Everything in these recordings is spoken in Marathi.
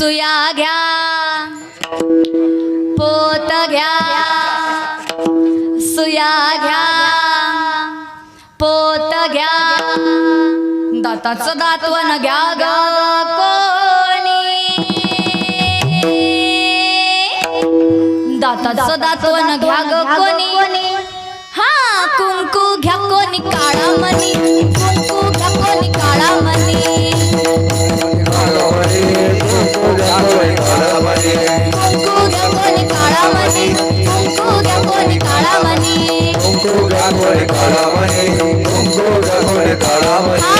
सुया घ्या पोत घ्या सुया घ्या पोत घ्या. दाताचं दातवन घ्या ग कोणी. दाताचं दातवन घ्या ग कोणी. हा कुंकू घ्या कोणी काळा मनी काळामणी काळामणी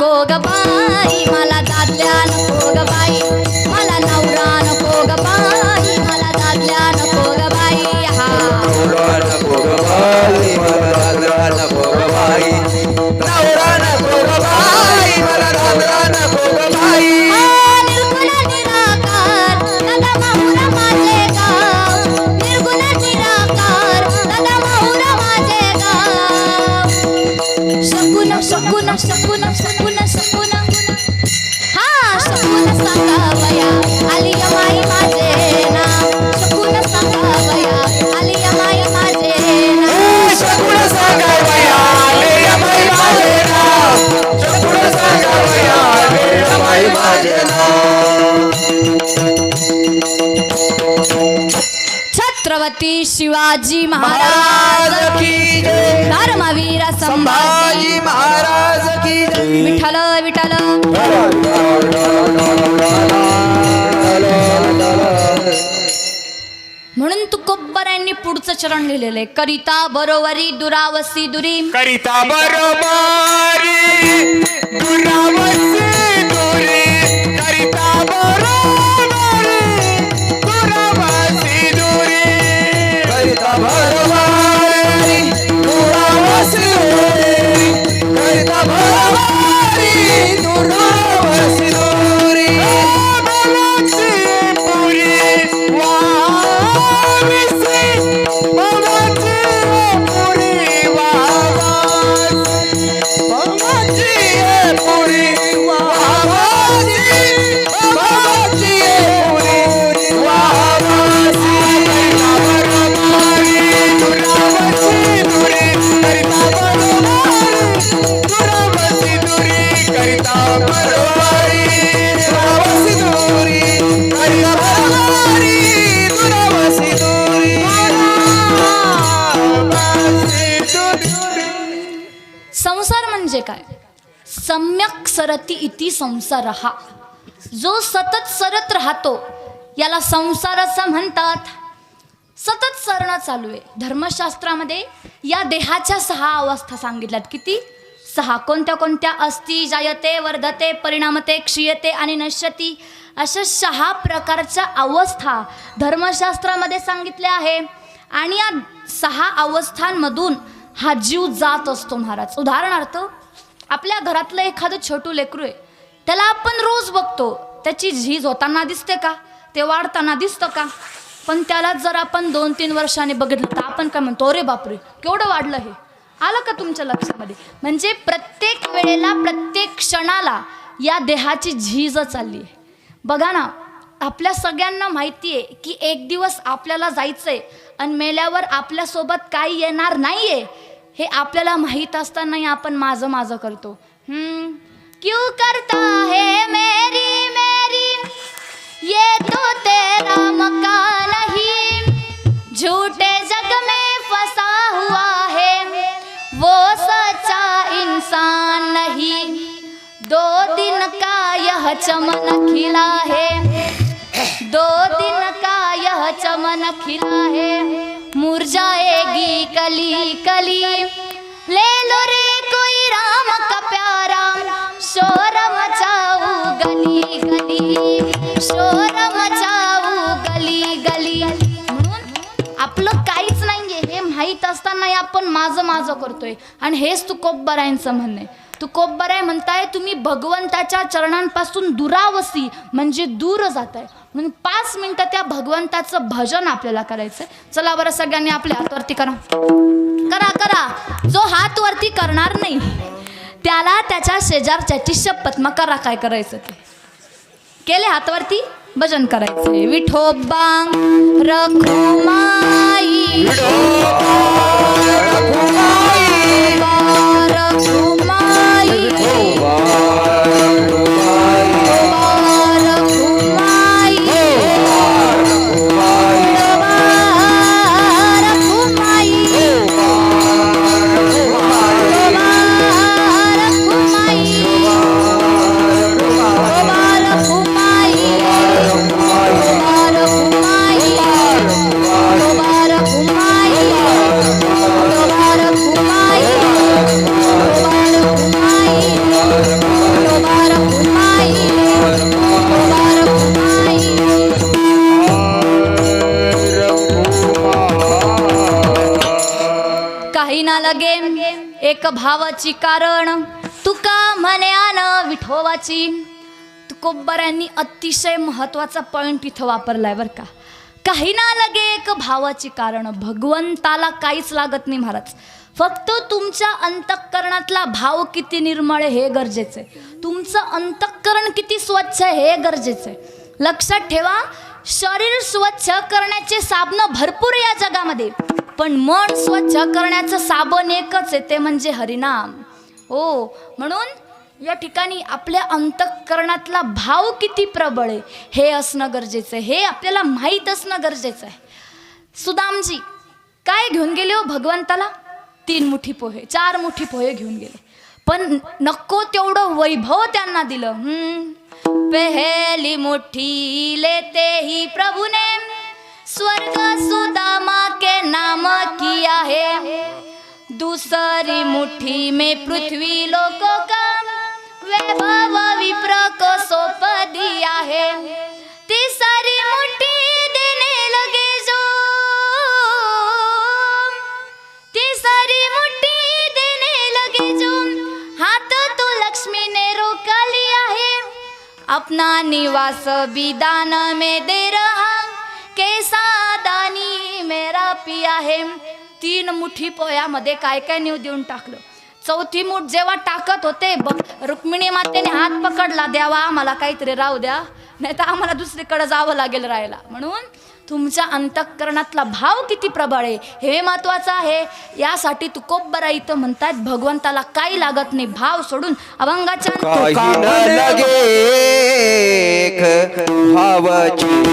కోగబాయి మల తాత్యాల छत्रपती शिवाजी महाराज की जय। धर्मवीर संभाजी। संभाजी महाराज की जय। विठ्ठल विठ्ठल। म्हणून तुकोबरायांनी पुढचं चरण लिहिलेलं आहे. करिता बरोबरी दुरावसी दुरी. करिता बरोबरी दुरावसी करिता सम्यक सरती इति संसार. हा जो सतत सरत राहतो याला संसार असं म्हणतात. सतत सरणं चालू आहे. धर्मशास्त्रामध्ये या देहाच्या सहा अवस्था सांगितल्यात. किती? सहा. कोणत्या कोणत्या? अस्ति जायते वर्धते परिणामते क्षीयते आणि नश्यती. अशा सहा प्रकारच्या अवस्था धर्मशास्त्रामध्ये सांगितल्या आहे. आणि या सहा अवस्थांमधून हा जीव जात असतो महाराज. उदाहरणार्थ आपल्या घरातलं एखादं छोटू लेकरू आहे त्याला आपण रोज बघतो त्याची झीज होताना दिसते का? ते वाढताना दिसतं का? पण त्याला जर आपण दोन तीन वर्षांनी बघितलं तर आपण काय म्हणतो अरे बापरे केवढं वाढलं हे. आलं का तुमच्या लक्षामध्ये? म्हणजे प्रत्येक वेळेला प्रत्येक क्षणाला या देहाची झीज चालली आहे. बघा ना आपल्या सगळ्यांना माहिती आहे की एक दिवस आपल्याला जायचं आहे आणि मेल्यावर आपल्यासोबत काही येणार नाही आहे हे आपल्याला माहीत असतानाही आपण माझं माझं करतो. क्यों करता है मेरी मेरी? ये तो तेरा मका नहीं झूठे जग में फंसा हुआ है. वो सच्चा इंसान नहीं. दो दिन का यह चमन खिला है. दो दिन का यह चमन खिला है. मुरझाएगी कली कली। ले लो रे कोई राम का प्यारा। शोर मचाऊ गली गली। शोर मचाऊ गली गली। म्हणून आपलं काहीच नाहीये हे माहीत असतानाही आपण माझं माझं करतोय. आणि हेच तू कोब्बरायांचं म्हणणं आहे. तू आहे म्हणताय तुम्ही भगवंताच्या चरणांपासून दुरावसी म्हणजे दूर जात आहे म्हणून पाच मिनटं त्या भगवंताचं भजन आपल्याला करायचंय. चला बरं सगळ्यांनी आपल्या हातवरती करा. करा करा. जो हातवरती करणार नाही त्याला त्याच्या शेजारच्याची शपथ मग करा काय करायचं ते? केले हातवरती? भजन करायचंय. विठोबा रखुमाई. एक कारण. तुका म्हण्यान विठोवाची तुकोबऱ्यांनी अतिशय महत्त्वाचा पॉइंट इथं वापरलाय बरं का. काही ना लगे एक भावाची कारण. भगवंताला काहीच लागत नाही महाराज. फक्त तुमच्या अंतःकरणातला भाव किती निर्मळ आहे हे गरजेचं आहे. तुमचं अंतःकरण किती स्वच्छ आहे हे गरजेचं आहे. लक्षात ठेवा शरीर स्वच्छ करण्याचे साबणं भरपूर या जगामध्ये. पण मन स्वच्छ करण्याचं साबण एकच आहे ते म्हणजे हरिनाम. हो म्हणून या ठिकाणी आपल्या अंतःकरणातला भाव किती प्रबळ आहे हे असणं गरजेचं आहे हे आपल्याला माहीत असणं गरजेचं आहे. सुदामजी काय घेऊन गेले हो भगवंताला? तीन मुठी पोहे चार मुठी पोहे घेऊन गेले. पण नको तेवढं वैभव त्यांना दिलं. हम्म. मुठी लेते ही प्रभूने. स्वर्ग सुदामा के नाम किया है दूसरी मुट्ठी में पृथ्वी लोगों का वैभव विप्र को सौंप दिया है तीसरी मुट्ठी देने लगे जो तीसरी मुट्ठी देने लगे जो हाथ तो लक्ष्मी ने रोका लिया है अपना निवास बिदान में दे रहा कैसा दानी मेरा पिया हे। तीन मुठी पोयामध्ये काय काय नीव देऊन टाकलं? चौथी मूठ जेव्हा टाकत होते बघ रुक्मिणी मातेने हात पकडला द्यावा आम्हाला काहीतरी राहू द्या. नाही तर आम्हाला दुसरीकडे जावं लागेल राहायला. म्हणून तुमच्या अंतःकरणातला भाव किती प्रबळ आहे? हे महत्वाचं आहे. यासाठी तुकोबरा इथं म्हणतात भगवंताला काही लागत नाही. भाव सोडून अभंगाच्या काही न लगे भावाची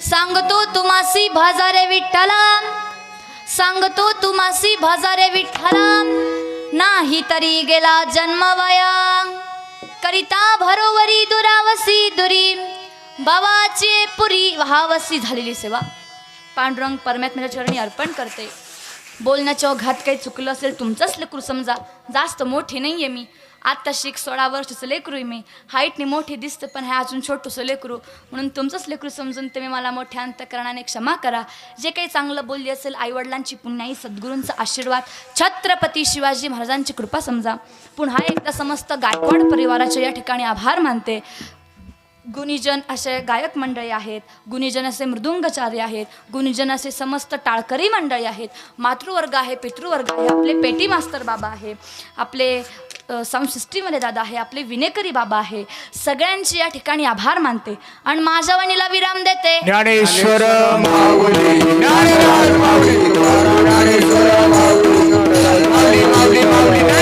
सांगतो तुमासी भाजारे विठ्ठला सांगतो तुमासी भाजारे विठ्ठला नाही तरी गेला जन्मवया करिता भरोवरी दुरावसी दुरी. बाबाचे पुरी. व्हावसी झालेली सेवा. पांडुरंग परमात्म्याच्या चरणी अर्पण करते. बोलण्याच्या घात काही चुकलं असेल तुमचंच लेकरू समजा. जास्त मोठी नाही आहे मी. आत्ता शीख सोळा वर्षाचं लेकरू आहे मी. हाईटने मोठी दिसतं पण हे अजून छोटंसं लेकरू. म्हणून तुमचंच लेकरू समजून तुम्ही मला मोठ्या अंतकरणाने क्षमा करा. जे काही चांगलं बोलली असेल आईवडिलांची पुण्याई सद्गुरूंचा आशीर्वाद छत्रपती शिवाजी महाराजांची कृपा समजा. पुन्हा एकदा समस्त गायकवाड परिवाराचे या ठिकाणी आभार मानते. गुणीजन असे गायक मंडळी आहेत गुणीजन असे मृदुंगचार्य आहेत गुणीजन असे समस्त टाळकरी मंडळी आहेत मातृवर्ग आहे पितृवर्ग आहे आपले पेटी मास्तर बाबा आहे आपले साऊंड सिस्टीममध्ये दादा आहे आपले विनेकरी बाबा आहे. सगळ्यांचे या ठिकाणी आभार मानते. आणि माझ्या वणीला विराम देते. ज्ञानेश्वर माऊली. ज्ञानेश्वर माऊली. ज्ञानेश्वर माऊली माऊली माऊली.